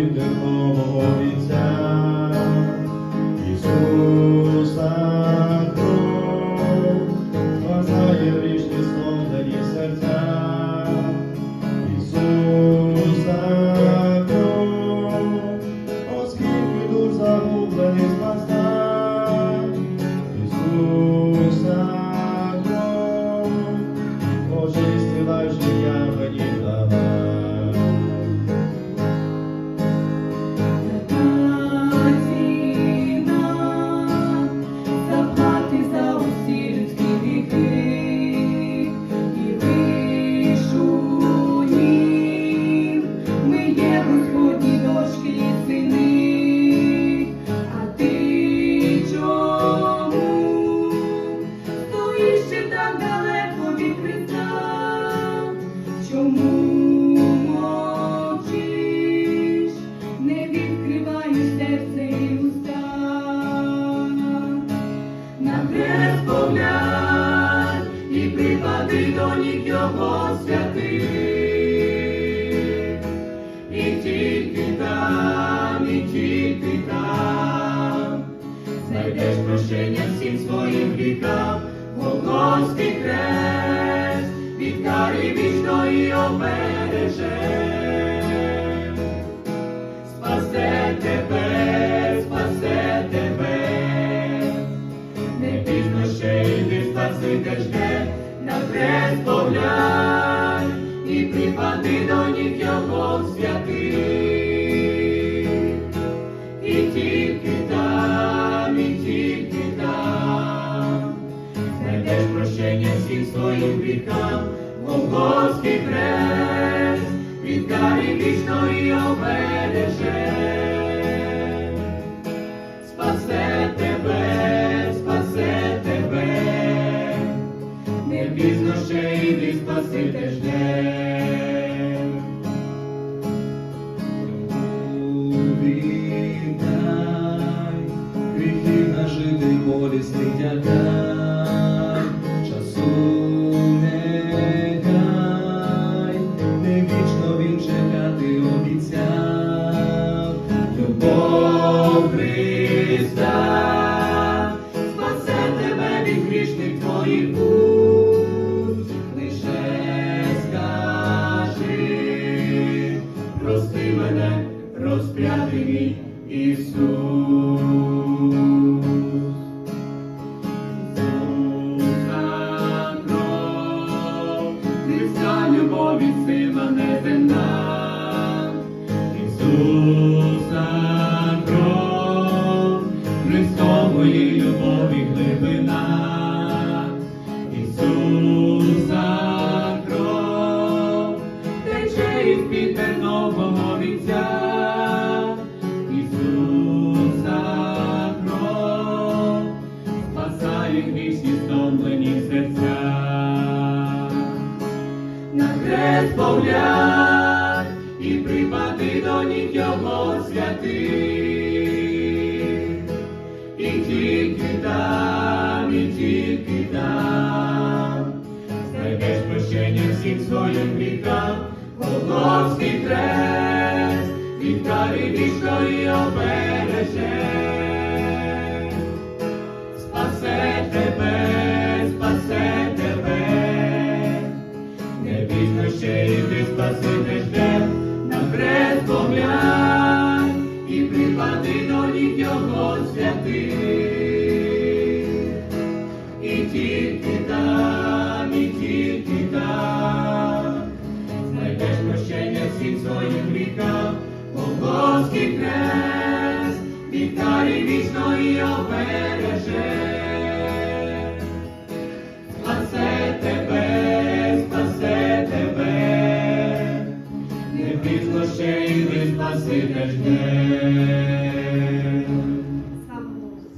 Славити мого Отця, Ісуса кров, спасає грішні сломлені серця, Ісуса кров, оскільки душ загублений спаса, Ісуса кров, очистила життя мені. До ніг. І тільки там, і тільки там знайдеш прощення всім своїм гріхам, Голгофський хрест від кари вічної обереже. Хрест і припади до ніг його святих. І тільки там, і тільки там знайдеш прощення всім своїм вікам, Голгофський хрест не пізно ще йди спаситель жде. Віддай, гріхів нажитий болісний тягар, розп'ятий мій Ісус. Ісуса кров, Христа любові сила неземна. Ісуса кров, Христової любові глибина. Ісуса кров, тече із під тернового вінця. До його святих. І тільки там, і тільки там знайдеш прощення всім своїм гріхам, Голгофський хрест від кари вічної обереже. Спасе тебе, спасе тебе, не вічно ще йди спасити жде, на хрест поглянь і припади до ніг його святих. І тільки там, і тільки там знайдеш прощення всім своїм гріхам, Голгофський хрест спаситель дней.